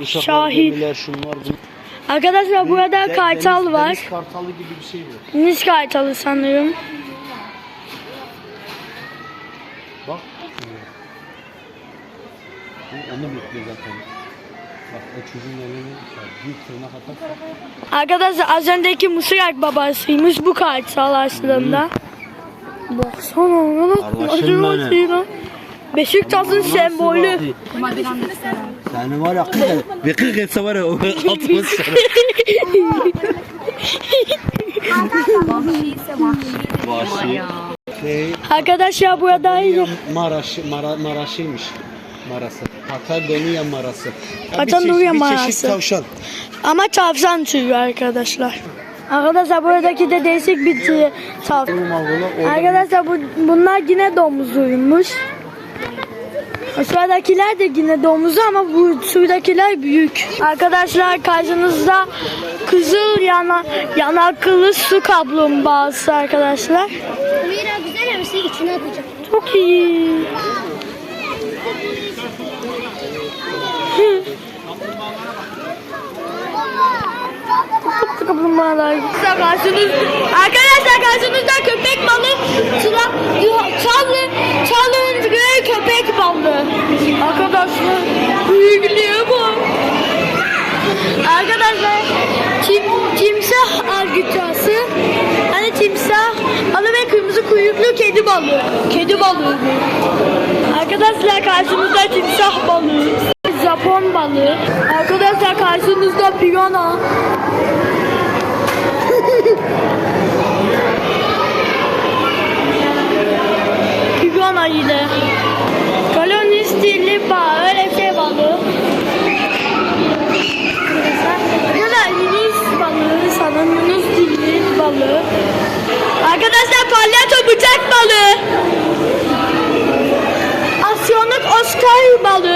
Uşaklar, gemiler, şunlar bunlar. Arkadaşlar burada De- kartal deniz- var. Deniz kartalı gibi bir şey bu. Deniz kartalı sanırım. Bak. Bu onu bekliyor zaten. Bak o çocuğun elini büyük tırnak atarsa. Arkadaşlar az önceki Mısır babasıymış bu kartal aslında. Baksana Kardeşim nasıl benim. lan. Beşiktaş'ın sembolü. Seni var ya kız bir kırk etse var ya o altıma sıçar. Vahşi. Şey, Arkadaşlar burada Patagonya Maraş, Mara, Maraşıymış. Marası. Patagonya marası. Ya bir Patagonya bir marası. çeşit tavşan. ama tavşan türü arkadaşlar. Arkadaşlar buradaki de değişik bir tavşan. Arkadaşlar bu, bunlar yine domuzuymuş. Aşağıdakiler de yine domuzu ama bu şuradakiler büyük. Arkadaşlar karşınızda kızıl yana, yanaklı su kaplumbağası arkadaşlar. Mira güzel bir şey içine atacak. Çok iyi. Kaplumbağalar. Arkadaşlar karşınız, arkadaşlar karşınızda köpek balığı, çalın köpek balığı. Arkadaşlar büyüklüğe bak. Arkadaşlar tim, timsah argıtası hani timsah balığı ve kırmızı kuyruklu kedi balığı. Kedi balığı. Arkadaşlar karşımızda timsah balığı. Japon balığı. Arkadaşlar karşınızda piyano. Piyano ile. Kolonistili bağı, öyle bir şey balığı. Ya da Yunus balığı, sanırım Yunus dilli balığı. Arkadaşlar palyaço bıçak balığı. Asyonluk Oscar balığı.